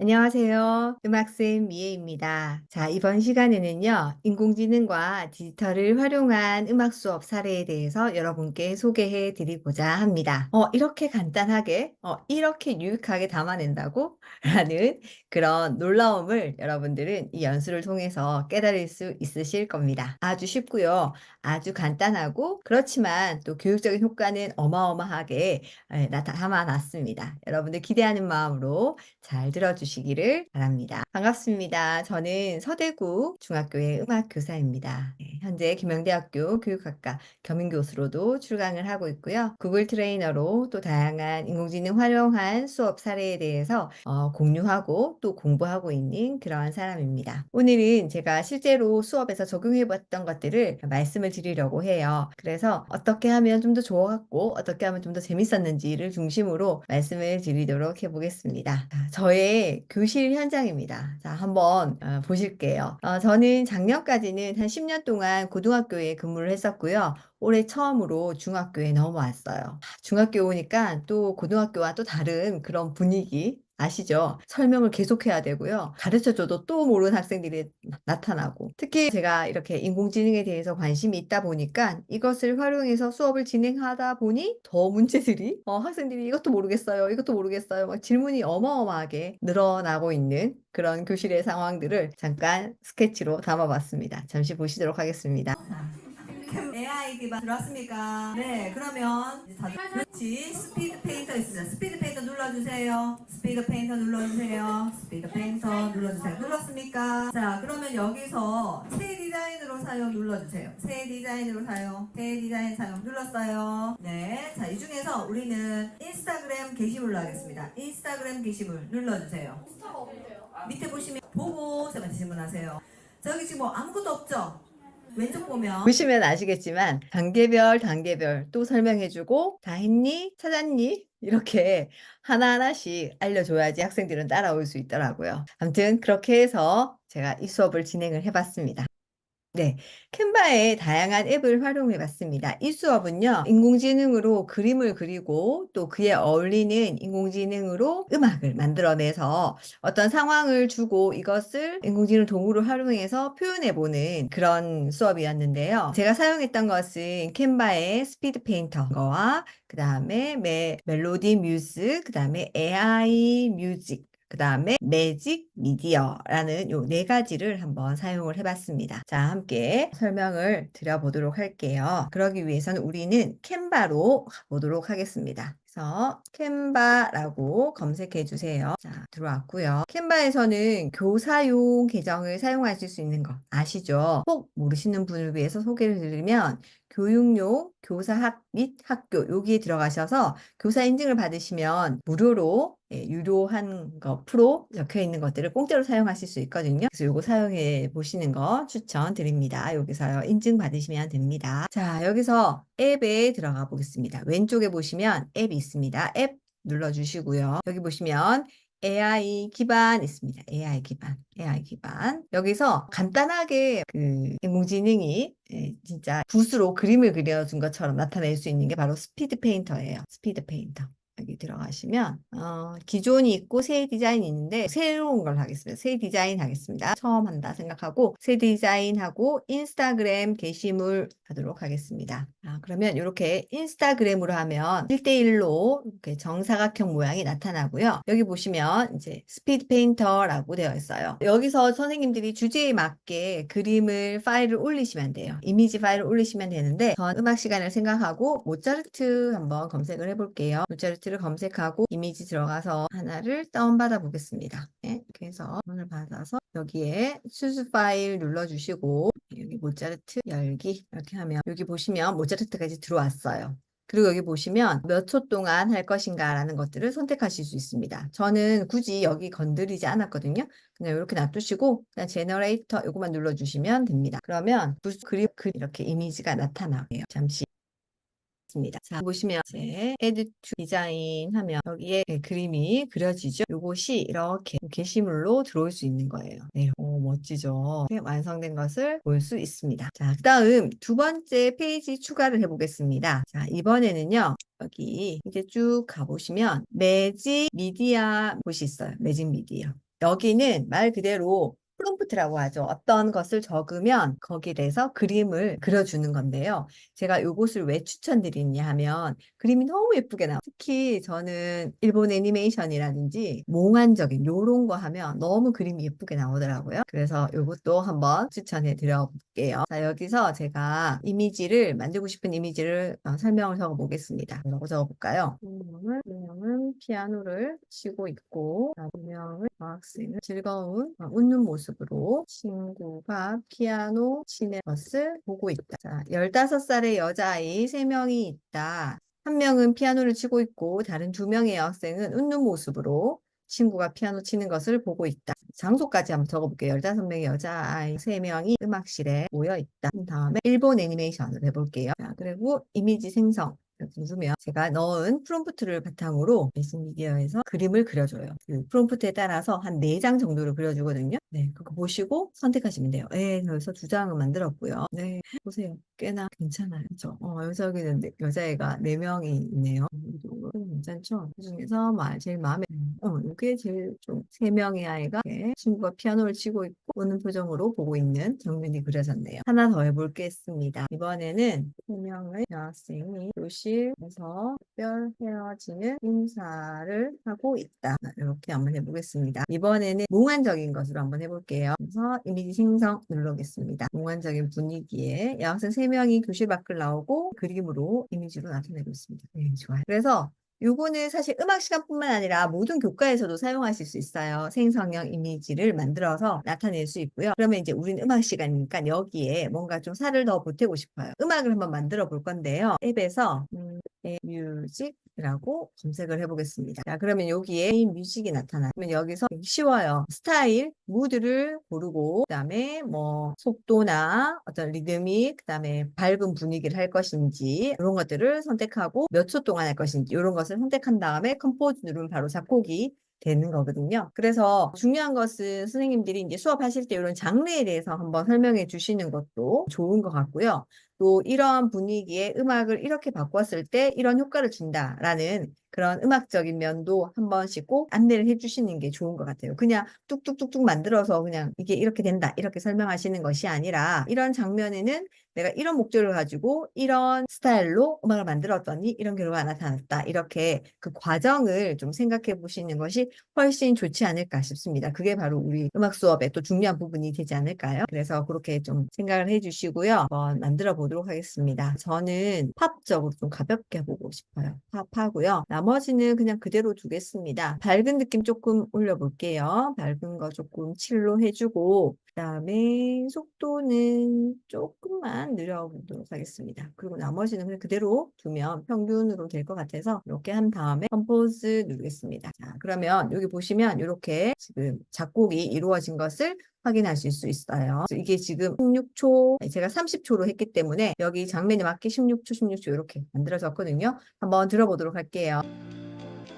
안녕하세요. 음악쌤 미애입니다. 자, 이번 시간에는요, 인공지능과 디지털을 활용한 음악 수업 사례에 대해서 여러분께 소개해 드리고자 합니다. 어, 이렇게 간단하게, 어, 이렇게 유익하게 담아낸다고? 라는 그런 놀라움을 여러분들은 이 연수를 통해서 깨달을 수 있으실 겁니다. 아주 쉽고요. 아주 간단하고, 그렇지만 또 교육적인 효과는 어마어마하게 예, 나타 담아놨습니다. 여러분들 기대하는 마음으로 잘 들어주시 기를 바랍니다. 반갑습니다. 저는 서대구 중학교의 음악 교사입니다. 네, 현재 김영대학교 교육학과 겸임교수로도 출강을 하고 있고요. 구글 트레이너로 또 다양한 인공지능 활용한 수업 사례에 대해서 어, 공유하고 또 공부하고 있는 그러한 사람입니다. 오늘은 제가 실제로 수업에서 적용해 봤던 것들을 말씀을 드리려고 해요. 그래서 어떻게 하면 좀 더 좋았고 어떻게 하면 좀 더 재밌었는지를 중심으로 말씀을 드리도록 해보겠습니다. 자, 저의 교실 현장입니다. 자, 한번 어, 보실게요. 어, 저는 작년까지는 한 10년 동안 고등학교에 근무를 했었고요. 올해 처음으로 중학교에 넘어왔어요. 중학교 오니까 또 고등학교와 또 다른 그런 분위기, 아시죠? 설명을 계속해야 되고요. 가르쳐줘도 또 모르는 학생들이 나- 나타나고. 특히 제가 이렇게 인공지능에 대해서 관심이 있다 보니까 이것을 활용해서 수업을 진행하다 보니 더 문제들이, 어, 학생들이 이것도 모르겠어요. 이것도 모르겠어요. 막 질문이 어마어마하게 늘어나고 있는 그런 교실의 상황들을 잠깐 스케치로 담아봤습니다. 잠시 보시도록 하겠습니다. AI 기반 들었습니까? 네, 그러면 이제 다들 그렇지. 스피드 페인터 있습니다. 스피드 눌러주세요. 스피드 페인터 눌러주세요. 스피드 페인터 눌러주세요. 눌렀습니까? 자, 그러면 여기서 새 디자인으로 사용 눌러주세요. 새 디자인으로 사용. 새 디자인 사용 눌렀어요. 네, 자, 이 중에서 우리는 인스타그램 게시물로 하겠습니다. 인스타그램 게시물 눌러주세요. 밑에 보시면 보고 저한테 질문하세요. 저기 지금 뭐 아무것도 없죠? 왼쪽 보면 보시면 아시겠지만 단계별 단계별 또 설명해주고 다 했니? 찾았니? 이렇게 하나하나씩 알려줘야지 학생들은 따라올 수 있더라고요. 아무튼 그렇게 해서 제가 이 수업을 진행을 해봤습니다. 네, 캔바의 다양한 앱을 활용해 봤습니다. 이 수업은요, 인공지능으로 그림을 그리고 또 그에 어울리는 인공지능으로 음악을 만들어내서 어떤 상황을 주고 이것을 인공지능 도구로 활용해서 표현해 보는 그런 수업이었는데요. 제가 사용했던 것은 캔바의 스피드 페인터와 그 다음에 멜로디 뮤즈, 그 다음에 AI 뮤직, 그 다음에 매직 미디어라는 요 네 가지를 한번 사용을 해봤습니다. 자, 함께 설명을 드려보도록 할게요. 그러기 위해서는 우리는 캔바로 가보도록 하겠습니다. 그래서 캔바라고 검색해 주세요. 자, 들어왔고요. 캔바에서는 교사용 계정을 사용하실 수 있는 거 아시죠? 꼭 모르시는 분을 위해서 소개를 드리면 교육용 교사학 및 학교 여기에 들어가셔서 교사 인증을 받으시면 무료로 예, 유료한 거 프로 적혀 있는 것들을 공짜로 사용하실 수 있거든요. 그래서 이거 사용해 보시는 거 추천드립니다. 여기서 인증 받으시면 됩니다. 자, 여기서 앱에 들어가 보겠습니다. 왼쪽에 보시면 앱이 있습니다. 앱 눌러주시고요. 여기 보시면 AI 기반 있습니다. AI 기반, AI 기반. 여기서 간단하게 그 인공지능이 예, 진짜 붓으로 그림을 그려준 것처럼 나타낼 수 있는 게 바로 스피드 페인터예요. 스피드 페인터. 여기 들어가시면 어, 기존이 있고 새 디자인이 있는데 새로운 걸 하겠습니다. 새 디자인 하겠습니다. 처음 한다 생각하고 새 디자인하고 인스타그램 게시물 하도록 하겠습니다. 아, 그러면 이렇게 인스타그램으로 하면 1대1로 이렇게 정사각형 모양이 나타나고요. 여기 보시면 이제 스피드 페인터라고 되어 있어요. 여기서 선생님들이 주제에 맞게 그림을 파일을 올리시면 돼요. 이미지 파일을 올리시면 되는데 전 음악 시간을 생각하고 모차르트 한번 검색을 해볼게요. 모차르트 를 검색하고 이미지 들어가서 하나를 다운받아 보겠습니다. 네, 해서 오늘 받아서 여기에 수수 파일 눌러주시고 여기 모차르트 열기 이렇게 하면 여기 보시면 모차르트까지 들어왔어요. 그리고 여기 보시면 몇 초 동안 할 것인가 라는 것들을 선택하실 수 있습니다. 저는 굳이 여기 건드리지 않았거든요. 그냥 이렇게 놔두시고 그냥 제너레이터 이것만 눌러주시면 됩니다. 그러면 부- 그림 그 이렇게 이미지가 나타나요. 잠시 있습니다. 자, 보시면 이제 Add to Design 하면 여기에 네, 그림이 그려지죠. 이것이 이렇게 게시물로 들어올 수 있는 거예요. 네, 오, 멋지죠. 이렇게 완성된 것을 볼 수 있습니다. 자, 그 다음 두 번째 페이지 추가를 해보겠습니다. 자, 이번에는요. 여기 이제 쭉 가보시면 매직 미디어 곳이 있어요. 매직 미디어. 여기는 말 그대로 프롬프트라고 하죠. 어떤 것을 적으면 거기에 대해서 그림을 그려주는 건데요. 제가 이곳을 왜 추천드리냐 하면 그림이 너무 예쁘게 나와요. 특히 저는 일본 애니메이션이라든지 몽환적인 요런 거 하면 너무 그림이 예쁘게 나오더라고요. 그래서 이것도 한번 추천해 드려 볼게요. 자, 여기서 제가 이미지를 만들고 싶은 이미지를 어, 설명을 적어 보겠습니다. 뭐라고 적어 볼까요? 분명은, 피아노를 치고 있고, 자, 분명은 학생은 즐거운 어, 웃는 모습으로 친구가 피아노 치는 것을 보고 있다. 자, 15살의 여자아이 3명이 있다. 한 명은 피아노를 치고 있고 다른 두 명의 여학생은 웃는 모습으로 친구가 피아노 치는 것을 보고 있다. 장소까지 한번 적어볼게요. 15명의 여자아이 3명이 음악실에 모여 있다. 그 다음에 일본 애니메이션을 해볼게요. 자, 그리고 이미지 생성. 누르면 제가 넣은 프롬프트를 바탕으로 메신미디어에서 그림을 그려줘요. 그 프롬프트에 따라서 한 4장 정도를 그려주거든요. 네, 그거 보시고 선택하시면 돼요. 네, 그래서 두 장을 만들었고요. 네, 보세요. 꽤나 괜찮아요. 그죠? 어, 여기는 네- 여자애가 4명이 있네요. 이거 괜찮죠? 그 중에서 마- 제일 마음에, 어, 이게 제일 좀, 3명의 아이가 친구가 피아노를 치고 있고, 우는 표정으로 보고 있는 장면이 그려졌네요. 하나 더 해볼겠습니다. 이번에는 3명의 여학생이 교실에서 특별 헤어지는 인사를 하고 있다. 이렇게 한번 해보겠습니다. 이번에는 몽환적인 것으로 한번 해볼게요. 그래서 이미지 생성 누르겠습니다. 몽환적인 분위기에 여학생 3명이 교실 밖을 나오고 그림으로 이미지로 나타내고 있습니다. 네, 좋아요. 그래서 요거는 사실 음악 시간뿐만 아니라 모든 교과에서도 사용하실 수 있어요. 생성형 이미지를 만들어서 나타낼 수 있고요. 그러면 이제 우리는 음악 시간이니까 여기에 뭔가 좀 살을 더 보태고 싶어요. 음악을 한번 만들어 볼 건데요. 앱에서 음, 뮤직이라고 검색을 해보겠습니다. 자, 그러면 여기에 뮤직이 나타나요. 그러면 여기서 쉬워요. 스타일, 무드를 고르고, 그 다음에 뭐 속도나 어떤 리드믹, 그 다음에 밝은 분위기를 할 것인지 이런 것들을 선택하고 몇 초 동안 할 것인지 이런 것을 선택한 다음에 컴포즈 누르면 바로 작곡이 되는 거거든요. 그래서 중요한 것은 선생님들이 이제 수업하실 때 이런 장르에 대해서 한번 설명해 주시는 것도 좋은 것 같고요. 또 이러한 분위기에 음악을 이렇게 바꿨을 때 이런 효과를 준다라는 그런 음악적인 면도 한 번씩 꼭 안내를 해주시는 게 좋은 것 같아요. 그냥 뚝뚝뚝뚝 만들어서 그냥 이게 이렇게 된다 이렇게 설명하시는 것이 아니라 이런 장면에는 내가 이런 목적을 가지고 이런 스타일로 음악을 만들었더니 이런 결과가 나타났다. 이렇게 그 과정을 좀 생각해 보시는 것이 훨씬 좋지 않을까 싶습니다. 그게 바로 우리 음악 수업의 또 중요한 부분이 되지 않을까요? 그래서 그렇게 좀 생각을 해 주시고요. 한번 만들어 보도록 하겠습니다. 저는 팝적으로 좀 가볍게 해보고 싶어요. 팝하고요. 나머지는 그냥 그대로 두겠습니다. 밝은 느낌 조금 올려볼게요. 밝은 거 조금 칠로 해주고 그 다음에 속도는 조금만 늘려보도록 하겠습니다. 그리고 나머지는 그냥 그대로 두면 평균으로 될 것 같아서 이렇게 한 다음에 컴포즈 누르겠습니다. 자, 그러면 여기 보시면 이렇게 지금 작곡이 이루어진 것을 확인하실 수 있어요. 이게 지금 16초, 제가 30초로 했기 때문에 여기 장면에 맞게 16초, 16초 이렇게 만들어졌거든요. 한번 들어보도록 할게요.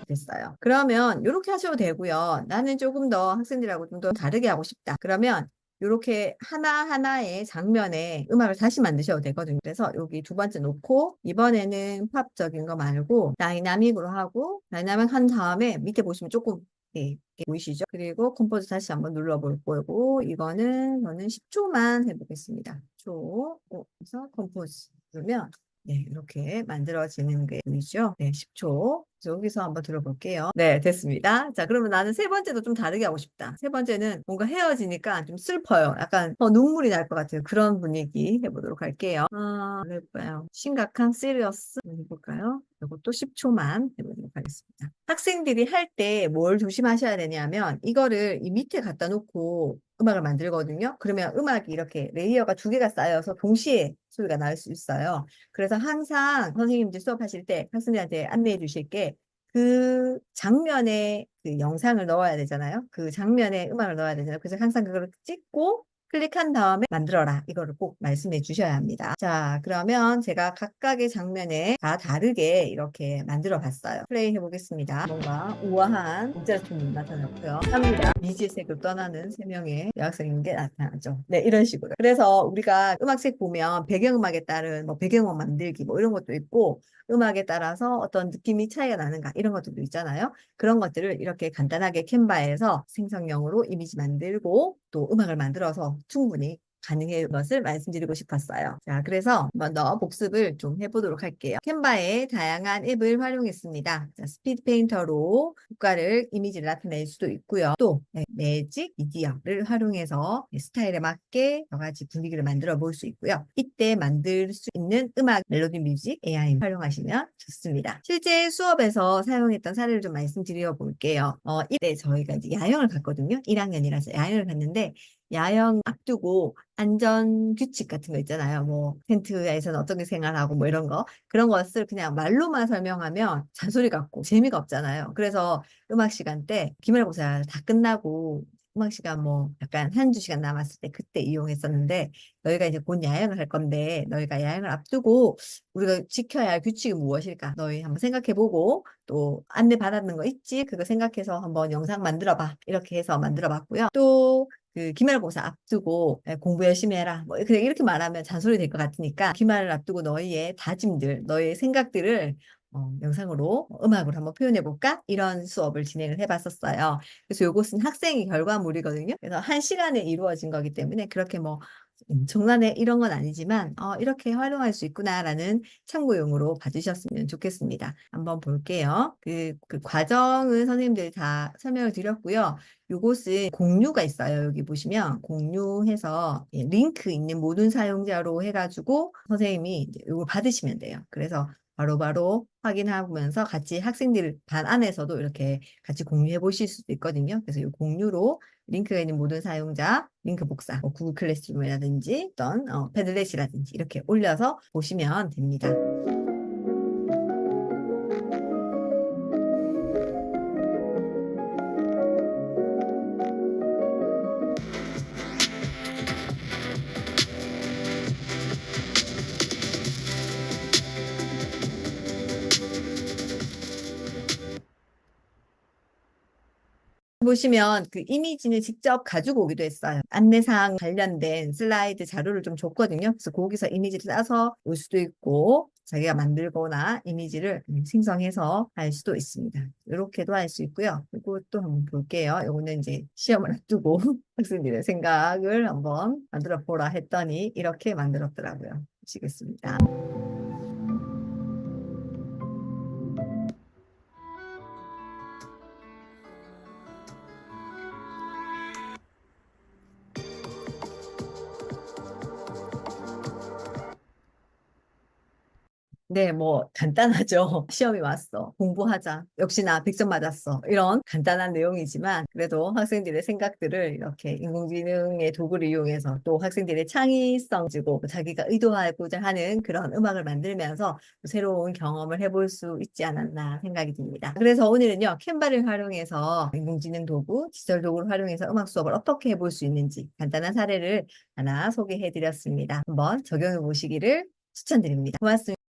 됐어요. 그러면 이렇게 하셔도 되고요. 나는 조금 더 학생들하고 좀 더 다르게 하고 싶다. 그러면 이렇게 하나하나의 장면에 음악을 다시 만드셔도 되거든요. 그래서 여기 두 번째 놓고 이번에는 팝적인 거 말고 다이나믹으로 하고 다이나믹 한 다음에 밑에 보시면 조금 예, 보이시죠? 그리고 컴포즈 다시 한번 눌러볼 거고 이거는 저는 10초만 해보겠습니다. 10초 그래서 컴포즈 누르면 네, 이렇게 만들어지는 게 보이죠? 네, 10초. 그래서 여기서 한번 들어볼게요. 네, 됐습니다. 자, 그러면 나는 세 번째도 좀 다르게 하고 싶다. 세 번째는 뭔가 헤어지니까 좀 슬퍼요. 약간 어, 눈물이 날 것 같아요. 그런 분위기 해보도록 할게요. 아, 해볼까요? 심각한 시리어스 해볼까요? 이것도 10초만 해보도록 하겠습니다. 학생들이 할 때 뭘 조심하셔야 되냐면 이거를 이 밑에 갖다 놓고 음악을 만들거든요. 그러면 음악이 이렇게 레이어가 두 개가 쌓여서 동시에 소리가 날 수 있어요. 그래서 항상 선생님들 수업하실 때 학생들한테 안내해 주실 게 그 장면에 그 영상을 넣어야 되잖아요. 그 장면에 음악을 넣어야 되잖아요. 그래서 항상 그걸 찍고 클릭한 다음에 만들어라. 이거를 꼭 말씀해 주셔야 합니다. 자, 그러면 제가 각각의 장면에 다 다르게 이렇게 만들어 봤어요. 플레이 해 보겠습니다. 뭔가 우아한 목자춤이 나타났고요. 합니다. 미지색을 떠나는 세 명의 여학생인 게 나타나죠. 네, 이런 식으로. 그래서 우리가 음악책 보면 배경음악에 따른 뭐 배경음악 만들기 뭐 이런 것도 있고 음악에 따라서 어떤 느낌이 차이가 나는가 이런 것들도 있잖아요. 그런 것들을 이렇게 간단하게 캔바에서 생성형으로 이미지 만들고 또 음악을 만들어서 충분히 가능한 것을 말씀드리고 싶었어요. 자, 그래서 더 복습을 좀 해보도록 할게요. 캔바에 다양한 앱을 활용했습니다. 자, 스피드 페인터로 효과를 이미지를 나타낼 수도 있고요. 또 네, 매직 미디어를 활용해서 스타일에 맞게 여러 가지 분위기를 만들어 볼 수 있고요. 이때 만들 수 있는 음악 멜로디 뮤직 AI 활용하시면 좋습니다. 실제 수업에서 사용했던 사례를 좀 말씀드려 볼게요. 어, 이때 저희가 이제 야영을 갔거든요. 1학년이라서 야영을 갔는데 야영 앞두고 안전 규칙 같은 거 있잖아요. 뭐 텐트에서는 어떻게 생활하고 뭐 이런 거 그런 것을 그냥 말로만 설명하면 잔소리 같고 재미가 없잖아요. 그래서 음악 시간 때 기말고사 다 끝나고 음악 시간 뭐 약간 한두 시간 남았을 때 그때 이용했었는데 너희가 이제 곧 야영을 할 건데 너희가 야영을 앞두고 우리가 지켜야 할 규칙이 무엇일까? 너희 한번 생각해보고 또 안내 받았는 거 있지? 그거 생각해서 한번 영상 만들어봐. 이렇게 해서 만들어봤고요. 또 그 기말고사 앞두고 예, 공부 열심히 해라. 뭐 그냥 이렇게 말하면 잔소리 될 것 같으니까 기말을 앞두고 너희의 다짐들, 너희의 생각들을 어, 영상으로 어, 음악으로 한번 표현해 볼까? 이런 수업을 진행을 해봤었어요. 그래서 이것은 학생의 결과물이거든요. 그래서 한 시간에 이루어진 거기 때문에 그렇게 뭐 엄청나네 이런 건 아니지만 어, 이렇게 활용할 수 있구나라는 참고용으로 봐주셨으면 좋겠습니다. 한번 볼게요. 그, 그 과정은 선생님들이 다 설명을 드렸고요. 요것은 공유가 있어요. 여기 보시면 공유해서 예, 링크 있는 모든 사용자로 해가지고 선생님이 이걸 받으시면 돼요. 그래서 바로바로 확인하면서 같이 학생들 반 안에서도 이렇게 같이 공유해 보실 수도 있거든요. 그래서 이 공유로 링크가 있는 모든 사용자 링크 복사, 뭐 구글 클래스룸이라든지 어떤 어, 패들렛이라든지 이렇게 올려서 보시면 됩니다. 보시면 그 이미지는 직접 가지고 오기도 했어요. 안내사항 관련된 슬라이드 자료를 좀 줬거든요. 그래서 거기서 이미지를 싸서 올 수도 있고 자기가 만들거나 이미지를 생성해서 할 수도 있습니다. 이렇게도 할 수 있고요. 그리고 또 한번 볼게요. 이거는 이제 시험을 앞두고 학생들의 생각을 한번 만들어 보라 했더니 이렇게 만들었더라고요. 보시겠습니다. 네, 뭐 간단하죠. 시험이 왔어. 공부하자. 역시 나 100점 맞았어. 이런 간단한 내용이지만 그래도 학생들의 생각들을 이렇게 인공지능의 도구를 이용해서 또 학생들의 창의성 지고 자기가 의도하고자 하는 그런 음악을 만들면서 새로운 경험을 해볼 수 있지 않았나 생각이 듭니다. 그래서 오늘은요, 캔바를 활용해서 인공지능 도구, 디지털 도구를 활용해서 음악 수업을 어떻게 해볼 수 있는지 간단한 사례를 하나 소개해 드렸습니다. 한번 적용해 보시기를 추천드립니다. 고맙습니다.